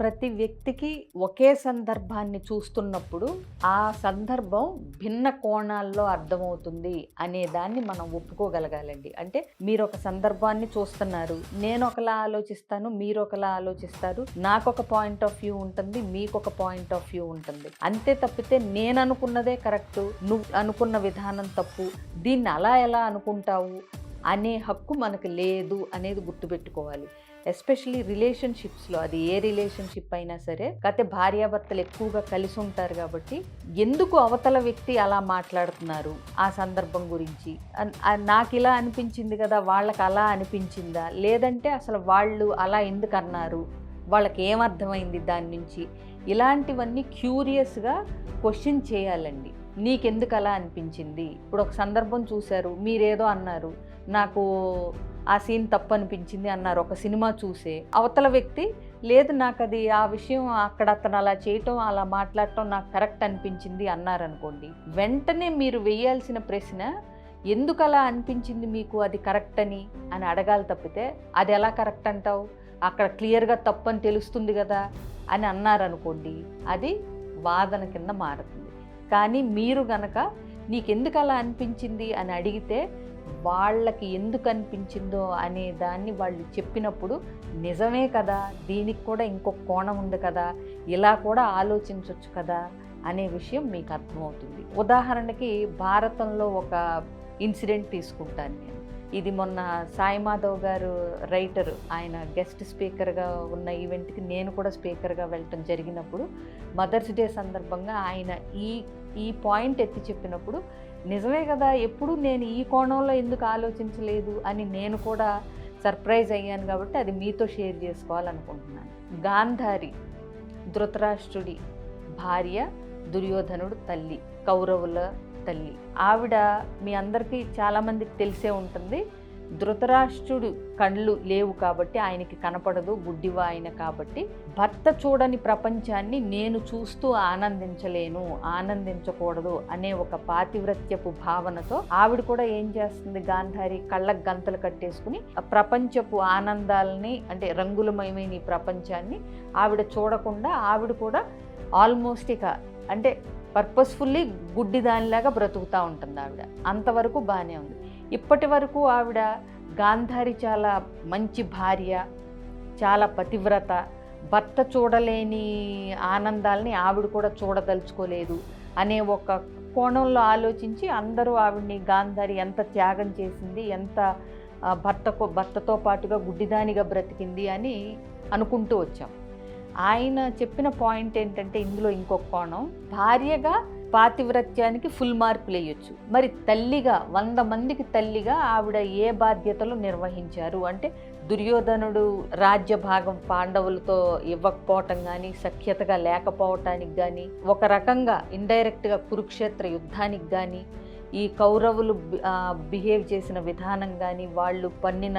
ప్రతి వ్యక్తికి ఒకే సందర్భాన్ని చూస్తున్నప్పుడు ఆ సందర్భం భిన్న కోణాల్లో అర్థమవుతుంది అనే దాన్ని మనం ఒప్పుకోగలగాలండి. అంటే మీరు ఒక సందర్భాన్ని చూస్తున్నారు నేను ఒకలా ఆలోచిస్తాను మీరు ఒకలా ఆలోచిస్తారు నాకు ఒక పాయింట్ ఆఫ్ వ్యూ ఉంటుంది మీకు ఒక పాయింట్ ఆఫ్ వ్యూ ఉంటుంది. అంతే తప్పితే నేను అనుకున్నదే కరెక్ట్ నువ్వు అనుకున్న విధానం తప్పు దీన్ని అలా ఎలా అనుకుంటావు అనే హక్కు మనకు లేదు అనేది గుర్తుపెట్టుకోవాలి. ఎస్పెషలీ రిలేషన్షిప్స్లో అది ఏ రిలేషన్షిప్ అయినా సరే కాకపోతే భార్యాభర్తలు ఎక్కువగా కలిసి ఉంటారు కాబట్టి ఎందుకు అవతల వ్యక్తి అలా మాట్లాడుతున్నారు ఆ సందర్భం గురించి? నాకు ఇలా అనిపించింది కదా వాళ్ళకి అలా అనిపించిందా? లేదంటే అసలు వాళ్ళు అలా ఎందుకు అన్నారు వాళ్ళకి ఏమర్థమైంది దాని నుంచి? ఇలాంటివన్నీ క్యూరియస్గా క్వశ్చన్ చేయాలండి. నీకెందుకు అలా అనిపించింది? ఇప్పుడు ఒక సందర్భం చూశారు మీరేదో అన్నారు నాకు ఆ సీన్ తప్పు అనిపించింది అన్నారు. ఒక సినిమా చూసే అవతల వ్యక్తి లేదు నాకు అది ఆ విషయం అక్కడ అతను అలా చేయటం అలా మాట్లాడటం నాకు కరెక్ట్ అనిపించింది అన్నారనుకోండి. వెంటనే మీరు వేయాల్సిన ప్రశ్న ఎందుకు అలా అనిపించింది మీకు? అది కరెక్ట్ అని అని అడగాలి తప్పితే అది ఎలా కరెక్ట్ అంటావు? అక్కడ క్లియర్గా తప్పు అని తెలుస్తుంది కదా అని అన్నారనుకోండి అది వాదన కింద మారుతుంది. కానీ మీరు గనక నీకెందుకు అలా అనిపించింది? అని అడిగితే వాళ్ళకి ఎందుకు అనిపించిందో అనే దాన్ని వాళ్ళు చెప్పినప్పుడు నిజమే కదా దీనికి కూడా ఇంకొక కోణం ఉంది కదా ఇలా కూడా ఆలోచించవచ్చు కదా అనే విషయం మీకు అర్థమవుతుంది. ఉదాహరణకి భారతంలో ఒక ఇన్సిడెంట్ తీసుకుంటాను నేను. ఇది మొన్న సాయి మాధవ్ గారు రైటర్ ఆయన గెస్ట్ స్పీకర్గా ఉన్న ఈవెంట్కి నేను కూడా స్పీకర్గా వెళ్ళటం జరిగినప్పుడు మదర్స్ డే సందర్భంగా ఆయన ఈ ఈ పాయింట్ ఎత్తి చెప్పినప్పుడు నిజమే కదా ఎప్పుడు నేను ఈ కోణంలో ఎందుకు ఆలోచించలేదు? అని నేను కూడా సర్ప్రైజ్ అయ్యాను కాబట్టి అది మీతో షేర్ చేసుకోవాలనుకుంటున్నాను. గాంధారి ధృతరాష్ట్రుడి భార్య దుర్యోధనుడు తల్లి కౌరవుల తల్లి. ఆవిడ మీ అందరికీ చాలామందికి తెలిసే ఉంటుంది. ధృతరాష్ట్రుడు కళ్ళు లేవు కాబట్టి ఆయనకి కనపడదు గుడ్డివా ఆయన కాబట్టి. భర్త చూడని ప్రపంచాన్ని నేను చూస్తూ ఆనందించలేను ఆనందించకూడదు అనే ఒక పాతివ్రత్యపు భావనతో ఆవిడ కూడా ఏం చేస్తుంది? గాంధారి కళ్ళకు గంతలు కట్టేసుకుని ప్రపంచపు ఆనందాలని అంటే రంగులమయమైన ఈ ప్రపంచాన్ని ఆవిడ చూడకుండా ఆవిడ కూడా ఆల్మోస్ట్ ఇక అంటే పర్పస్ఫుల్లీ గుడ్డి దానిలాగా బ్రతుకుతూ ఉంటుంది ఆవిడ. అంతవరకు బాగానే ఉంది. ఇప్పటి వరకు ఆవిడ గాంధారి చాలా మంచి భార్య చాలా పతివ్రత భర్త చూడలేని ఆనందాల్ని ఆవిడ కూడా చూడదలుచుకోలేదు అనే ఒక కోణంలో ఆలోచించి అందరూ ఆవిడ్ని గాంధారి ఎంత త్యాగం చేసింది ఎంత భర్తకు భర్తతో పాటుగా గుడ్డిదానిగా బ్రతికింది అని అనుకుంటూ వచ్చాం. ఆయన చెప్పిన పాయింట్ ఏంటంటే ఇందులో ఇంకొక కోణం. భార్యగా పాతివ్రత్యానికి ఫుల్ మార్కులు వేయొచ్చు మరి తల్లిగా వంద మందికి తల్లిగా ఆవిడ ఏ బాధ్యతలు నిర్వహించారు? అంటే దుర్యోధనుడు రాజ్య భాగం పాండవులతో ఇవ్వకపోవటం కానీ సఖ్యతగా లేకపోవటానికి కానీ ఒక రకంగా ఇండైరెక్ట్గా కురుక్షేత్ర యుద్ధానికి కానీ ఈ కౌరవులు బిహేవ్ చేసిన విధానం కానీ వాళ్ళు పన్నిన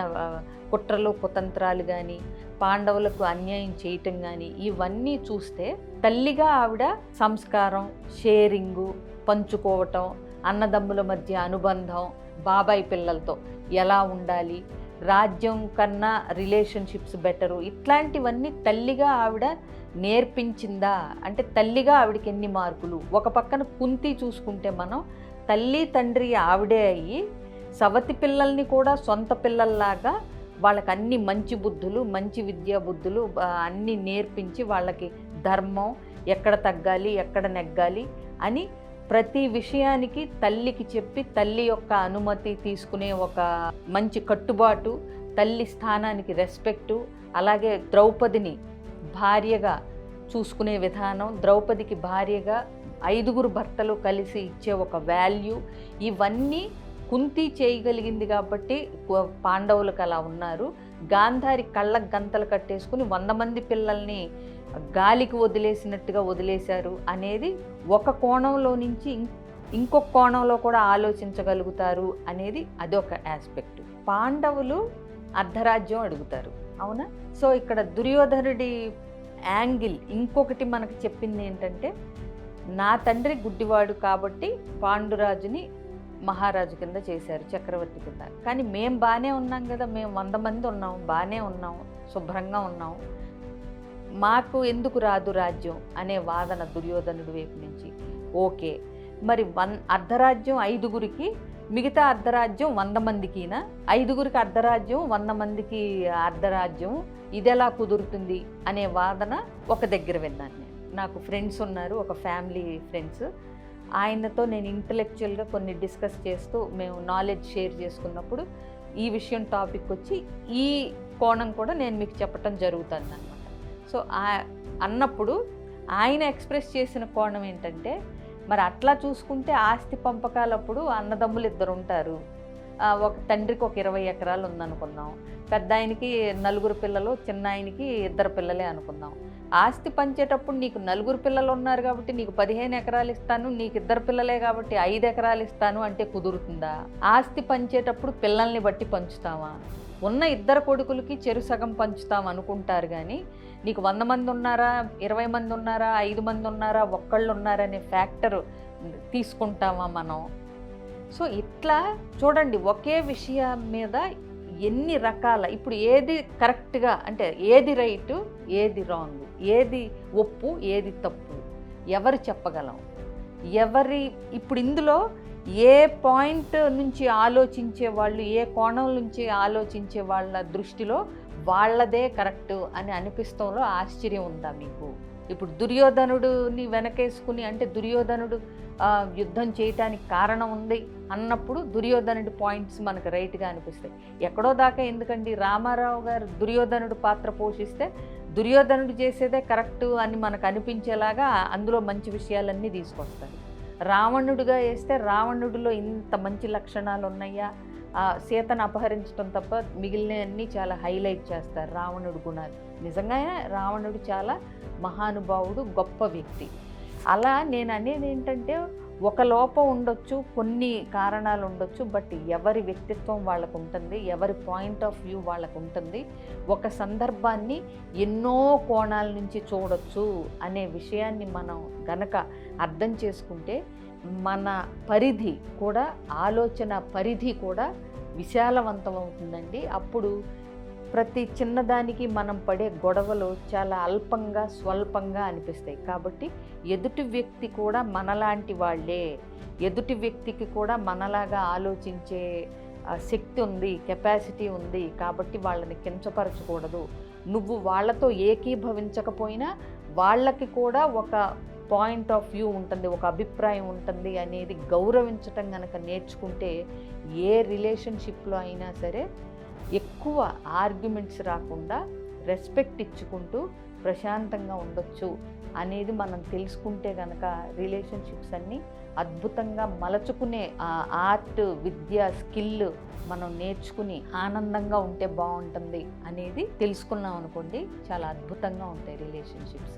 కుట్రలు కుతంత్రాలు కానీ పాండవులకు అన్యాయం చేయటం కానీ ఇవన్నీ చూస్తే తల్లిగా ఆవిడ సంస్కారం షేరింగు పంచుకోవటం అన్నదమ్ముల మధ్య అనుబంధం బాబాయ్ పిల్లలతో ఎలా ఉండాలి రాజ్యం కన్నా రిలేషన్షిప్స్ బెటరు ఇట్లాంటివన్నీ తల్లిగా ఆవిడ నేర్పించిందా? అంటే తల్లిగా ఆవిడకి ఎన్ని మార్కులు? ఒక పక్కన కుంతి చూసుకుంటే మనం తల్లి తండ్రి ఆవిడే అయ్యి సవతి పిల్లల్ని కూడా సొంత పిల్లల్లాగా వాళ్ళకి అన్ని మంచి బుద్ధులు మంచి విద్యా బుద్ధులు అన్నీ నేర్పించి వాళ్ళకి ధర్మం ఎక్కడ తగ్గాలి ఎక్కడ నెగ్గాలి అని ప్రతి విషయానికి తల్లికి చెప్పి తల్లి యొక్క అనుమతి తీసుకునే ఒక మంచి కట్టుబాటు తల్లి స్థానానికి రెస్పెక్టు అలాగే ద్రౌపదిని భార్యగా చూసుకునే విధానం ద్రౌపదికి భార్యగా ఐదుగురు భర్తలు కలిసి ఇచ్చే ఒక వాల్యూ ఇవన్నీ కుంతి చేయగలిగింది కాబట్టి పాండవులకు అలా ఉన్నారు. గాంధారి కళ్ళకు గంతలు కట్టేసుకుని వంద మంది పిల్లల్ని గాలికి వదిలేసినట్టుగా వదిలేశారు అనేది ఒక కోణంలో నుంచి ఇంకొక కోణంలో కూడా ఆలోచించగలుగుతారు అనేది అదొక ఆస్పెక్ట్ పాండవులు అర్ధరాజ్యం అడుగుతారు. అవునా? సో ఇక్కడ దుర్యోధనుడి యాంగిల్ ఇంకొకటి మనకు చెప్పింది ఏంటంటే నా తండ్రి గుడ్డివాడు కాబట్టి పాండురాజుని మహారాజు కింద చేశారు చక్రవర్తి కింద. కానీ మేము బాగానే ఉన్నాం కదా మేము వంద మంది ఉన్నాం బాగానే ఉన్నాం శుభ్రంగా ఉన్నాం. మాకు ఎందుకు రాదు రాజ్యం అనే వాదన దుర్యోధనుడి వైపు నుంచి. ఓకే మరి వన్ అర్ధరాజ్యం ఐదుగురికి మిగతా అర్ధరాజ్యం వంద మందికినా? ఐదుగురికి అర్ధరాజ్యం వంద మందికి అర్ధరాజ్యం ఇది ఎలా కుదురుతుంది అనే వాదన ఒక దగ్గర విన్నాను నేను. నాకు ఫ్రెండ్స్ ఉన్నారు ఒక ఫ్యామిలీ ఫ్రెండ్స్. ఆయనతో నేను ఇంటలెక్చువల్గా కొన్ని డిస్కస్ చేస్తూ మేము నాలెడ్జ్ షేర్ చేసుకున్నప్పుడు ఈ విషయం టాపిక్ వచ్చి ఈ కోణం కూడా నేను మీకు చెప్పటం జరుగుతుంది అనమాట సో అన్నప్పుడు ఆయన ఎక్స్ప్రెస్ చేసిన కోణం ఏంటంటే మరి అట్లా చూసుకుంటే ఆస్తి పంపకాలప్పుడు అన్నదమ్ములు ఇద్దరు ఉంటారు ఒక తండ్రికి ఒక ఇరవై ఎకరాలు ఉందనుకుందాం. పెద్ద ఆయనకి నలుగురు పిల్లలు చిన్న ఆయనకి ఇద్దరు పిల్లలే అనుకుందాం. ఆస్తి పంచేటప్పుడు నీకు నలుగురు పిల్లలు ఉన్నారు కాబట్టి నీకు పదిహేను ఎకరాలు ఇస్తాను నీకు ఇద్దరు పిల్లలే కాబట్టి ఐదు ఎకరాలు ఇస్తాను అంటే కుదురుతుందా? ఆస్తి పంచేటప్పుడు పిల్లల్ని బట్టి పంచుతావా? ఉన్న ఇద్దరు కొడుకులకి చెరు సగం పంచుతాం అనుకుంటారు కానీ నీకు వంద మంది ఉన్నారా ఇరవై మంది ఉన్నారా ఐదు మంది ఉన్నారా ఒక్కళ్ళు ఉన్నారనే ఫ్యాక్టర్ తీసుకుంటామా మనం? సో ఇట్లా చూడండి ఒకే విషయం మీద ఎన్ని రకాల ఇప్పుడు ఏది కరెక్ట్గా అంటే ఏది రైటు ఏది రాంగ్ ఏది ఒప్పు ఏది తప్పు ఎవరు చెప్పగలం? ఎవరి ఇప్పుడు ఇందులో ఏ పాయింట్ నుంచి ఆలోచించే వాళ్ళు ఏ కోణం నుంచి ఆలోచించే వాళ్ళ దృష్టిలో వాళ్ళదే కరెక్ట్ అని అనిపిస్తంలో ఆశ్చర్యం ఉందా మీకు? ఇప్పుడు దుర్యోధనుడిని వెనకేసుకుని అంటే దుర్యోధనుడు యుద్ధం చేయటానికి కారణం ఉంది అన్నప్పుడు దుర్యోధనుడి పాయింట్స్ మనకు రైట్గా అనిపిస్తాయి. ఎక్కడో దాకా ఎందుకండి రామారావు గారు దుర్యోధనుడు పాత్ర పోషిస్తే దుర్యోధనుడు చేసేదే కరెక్ట్ అని మనకు అనిపించేలాగా అందులో మంచి విషయాలన్నీ తీసుకొస్తారు. రావణుడిగా వేస్తే రావణుడిలో ఇంత మంచి లక్షణాలు ఉన్నాయా సీతను అపహరించడం తప్ప మిగిలినవన్నీ చాలా హైలైట్ చేస్తారు. రావణుడు గుణాలు నిజంగానే రావణుడు చాలా మహానుభావుడు గొప్ప వ్యక్తి. అలా నేను అనేది ఏంటంటే ఒక లోపం ఉండొచ్చు కొన్ని కారణాలు ఉండొచ్చు బట్ ఎవరి వ్యక్తిత్వం వాళ్ళకు ఉంటుంది ఎవరి పాయింట్ ఆఫ్ వ్యూ వాళ్ళకు ఉంటుంది ఒక సందర్భాన్ని ఎన్నో కోణాల నుంచి చూడొచ్చు అనే విషయాన్ని మనం గనక అర్థం చేసుకుంటే మన పరిధి కూడా ఆలోచన పరిధి కూడా విశాలవంతం అవుతుందండి అప్పుడు ప్రతి చిన్నదానికి మనం పడే గొడవలు చాలా అల్పంగా స్వల్పంగా అనిపిస్తాయి. కాబట్టి ఎదుటి వ్యక్తి కూడా మనలాంటి వాళ్ళే. ఎదుటి వ్యక్తికి కూడా మనలాగా ఆలోచించే శక్తి ఉంది కెపాసిటీ ఉంది. కాబట్టి వాళ్ళని కించపరచకూడదు. నువ్వు వాళ్ళతో ఏకీభవించకపోయినా వాళ్ళకి కూడా ఒక పాయింట్ ఆఫ్ వ్యూ ఉంటుంది ఒక అభిప్రాయం ఉంటుంది అనేది గౌరవించటం కనుక నేర్చుకుంటే ఏ రిలేషన్షిప్లో అయినా సరే ఎక్కువ ఆర్గ్యుమెంట్స్ రాకుండా రెస్పెక్ట్ ఇచ్చుకుంటూ ప్రశాంతంగా ఉండొచ్చు అనేది మనం తెలుసుకుంటే కనుక రిలేషన్షిప్స్ అన్నీ అద్భుతంగా మలచుకునే ఆ ఆర్ట్ విద్య స్కిల్ మనం నేర్చుకుని ఆనందంగా ఉంటే బాగుంటుంది అనేది తెలుసుకున్నాం అనుకోండి చాలా అద్భుతంగా ఉంటాయి రిలేషన్షిప్స్.